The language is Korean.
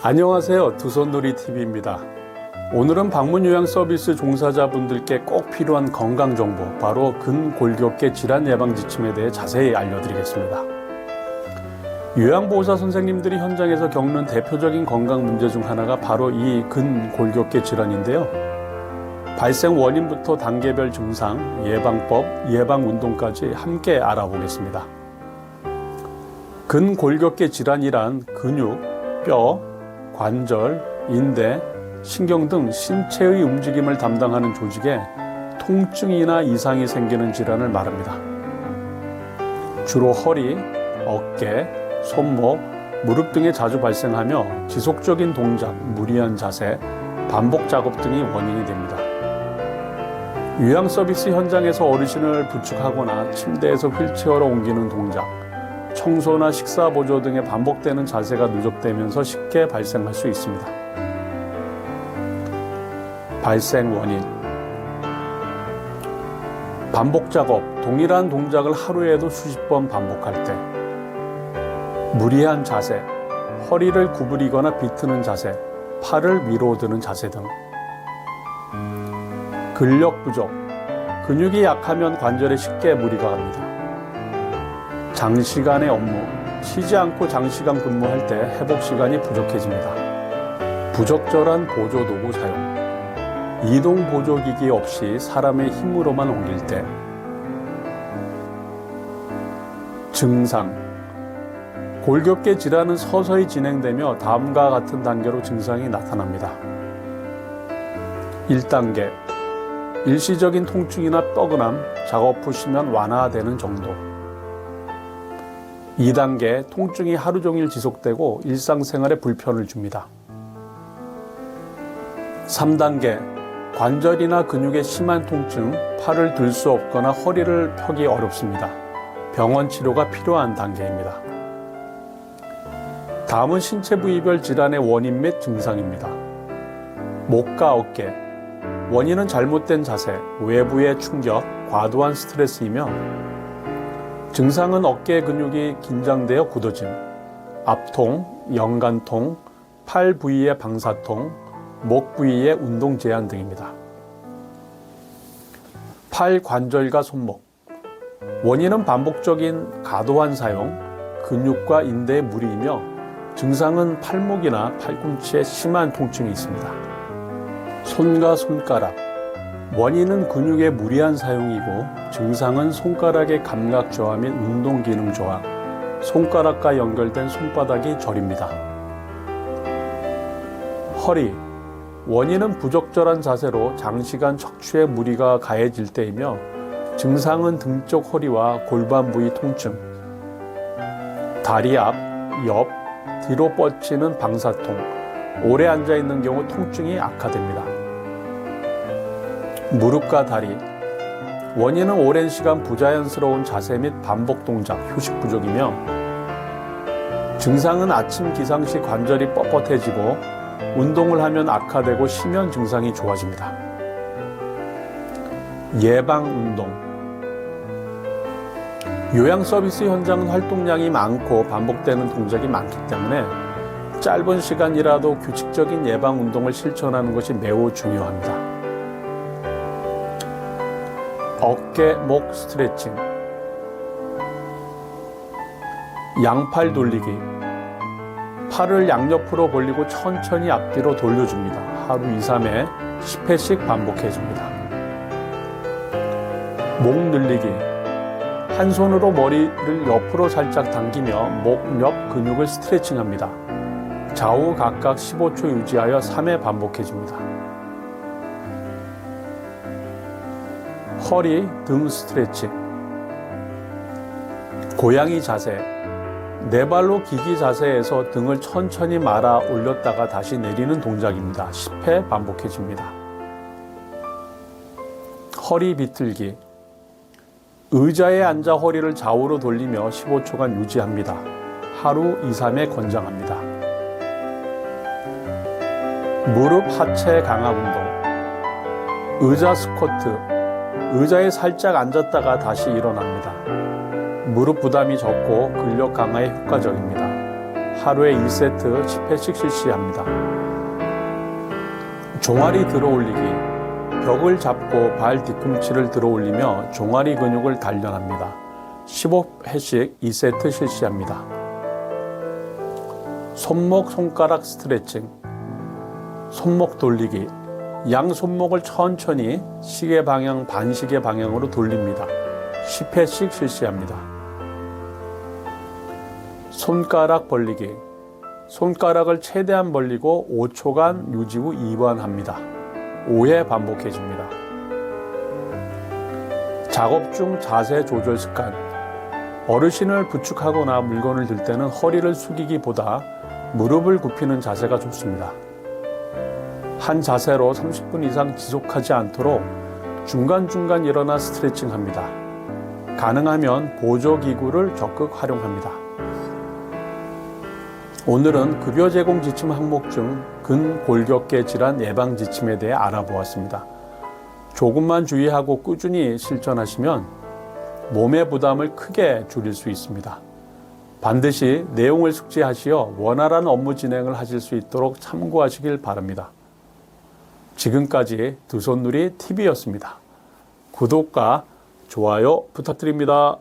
안녕하세요. 두손놀이 TV입니다. 오늘은 방문 요양 서비스 종사자분들께 꼭 필요한 건강 정보, 바로 근골격계 질환 예방 지침에 대해 자세히 알려드리겠습니다. 요양보호사 선생님들이 현장에서 겪는 대표적인 건강 문제 중 하나가 바로 이 근골격계 질환인데요. 발생 원인부터 단계별 증상, 예방법, 예방 운동까지 함께 알아보겠습니다. 근골격계 질환이란 근육, 뼈, 관절, 인대, 신경 등 신체의 움직임을 담당하는 조직에 통증이나 이상이 생기는 질환을 말합니다. 주로 허리, 어깨, 손목, 무릎 등에 자주 발생하며 지속적인 동작, 무리한 자세, 반복 작업 등이 원인이 됩니다. 요양 서비스 현장에서 어르신을 부축하거나 침대에서 휠체어로 옮기는 동작, 청소나 식사 보조 등의 반복되는 자세가 누적되면서 쉽게 발생할 수 있습니다. 발생 원인 반복 작업, 동일한 동작을 하루에도 수십 번 반복할 때 무리한 자세, 허리를 구부리거나 비트는 자세, 팔을 위로 드는 자세 등 근력 부족, 근육이 약하면 관절에 쉽게 무리가 갑니다. 장시간의 업무, 쉬지 않고 장시간 근무할 때 회복 시간이 부족해집니다. 부적절한 보조 도구 사용, 이동 보조 기기 없이 사람의 힘으로만 옮길 때, 증상, 골격계 질환은 서서히 진행되며 다음과 같은 단계로 증상이 나타납니다. 1단계, 일시적인 통증이나 뻐근함, 작업 후 쉬면 완화되는 정도. 2단계 통증이 하루 종일 지속되고 일상생활에 불편을 줍니다. 3단계 관절이나 근육의 심한 통증, 팔을 들 수 없거나 허리를 펴기 어렵습니다. 병원 치료가 필요한 단계입니다. 다음은 신체 부위별 질환의 원인 및 증상입니다. 목과 어깨, 원인은 잘못된 자세, 외부의 충격, 과도한 스트레스이며 증상은 어깨 근육이 긴장되어 굳어짐, 압통, 연간통, 팔 부위의 방사통, 목 부위의 운동 제한 등입니다. 팔 관절과 손목. 원인은 반복적인 과도한 사용, 근육과 인대의 무리이며 증상은 팔목이나 팔꿈치에 심한 통증이 있습니다. 손과 손가락. 원인은 근육의 무리한 사용이고 증상은 손가락의 감각 저하 및 운동 기능 저하, 손가락과 연결된 손바닥이 저립니다. 허리. 원인은 부적절한 자세로 장시간 척추에 무리가 가해질 때이며 증상은 등쪽 허리와 골반 부위 통증, 다리 앞, 옆, 뒤로 뻗치는 방사통, 오래 앉아 있는 경우 통증이 악화됩니다. 무릎과 다리. 원인은 오랜 시간 부자연스러운 자세 및 반복 동작, 휴식 부족이며 증상은 아침 기상 시 관절이 뻣뻣해지고 운동을 하면 악화되고 쉬면 증상이 좋아집니다. 예방 운동. 요양 서비스 현장은 활동량이 많고 반복되는 동작이 많기 때문에 짧은 시간이라도 규칙적인 예방 운동을 실천하는 것이 매우 중요합니다. 어깨, 목 스트레칭. 양팔 돌리기. 팔을 양옆으로 벌리고 천천히 앞뒤로 돌려줍니다. 하루 2, 3회 10회씩 반복해줍니다. 목 늘리기. 한 손으로 머리를 옆으로 살짝 당기며 목 옆 근육을 스트레칭합니다. 좌우 각각 15초 유지하여 3회 반복해줍니다. 허리, 등 스트레칭. 고양이 자세. 네 발로 기기 자세에서 등을 천천히 말아 올렸다가 다시 내리는 동작입니다. 10회 반복해줍니다. 허리 비틀기. 의자에 앉아 허리를 좌우로 돌리며 15초간 유지합니다. 하루 2, 3회 권장합니다. 무릎 하체 강화 운동. 의자 스쿼트. 의자에 살짝 앉았다가 다시 일어납니다. 무릎 부담이 적고 근력 강화에 효과적입니다. 하루에 2세트 10회씩 실시합니다. 종아리 들어올리기 벽을 잡고 발 뒤꿈치를 들어올리며 종아리 근육을 단련합니다. 15회씩 2세트 실시합니다. 손목 손가락 스트레칭 손목 돌리기 양 손목을 천천히 시계 방향 반시계 방향으로 돌립니다. 10회씩 실시합니다. 손가락 벌리기 손가락을 최대한 벌리고 5초간 유지 후 2번 합니다. 5회 반복해 줍니다. 작업 중 자세 조절 습관 어르신을 부축하거나 물건을 들 때는 허리를 숙이기보다 무릎을 굽히는 자세가 좋습니다. 한 자세로 30분 이상 지속하지 않도록 중간중간 일어나 스트레칭 합니다. 가능하면 보조기구를 적극 활용합니다. 오늘은 급여 제공 지침 항목 중 근골격계 질환 예방 지침에 대해 알아보았습니다. 조금만 주의하고 꾸준히 실천하시면 몸의 부담을 크게 줄일 수 있습니다. 반드시 내용을 숙지하시어 원활한 업무 진행을 하실 수 있도록 참고하시길 바랍니다. 지금까지 두 손누리 TV였습니다. 구독과 좋아요 부탁드립니다.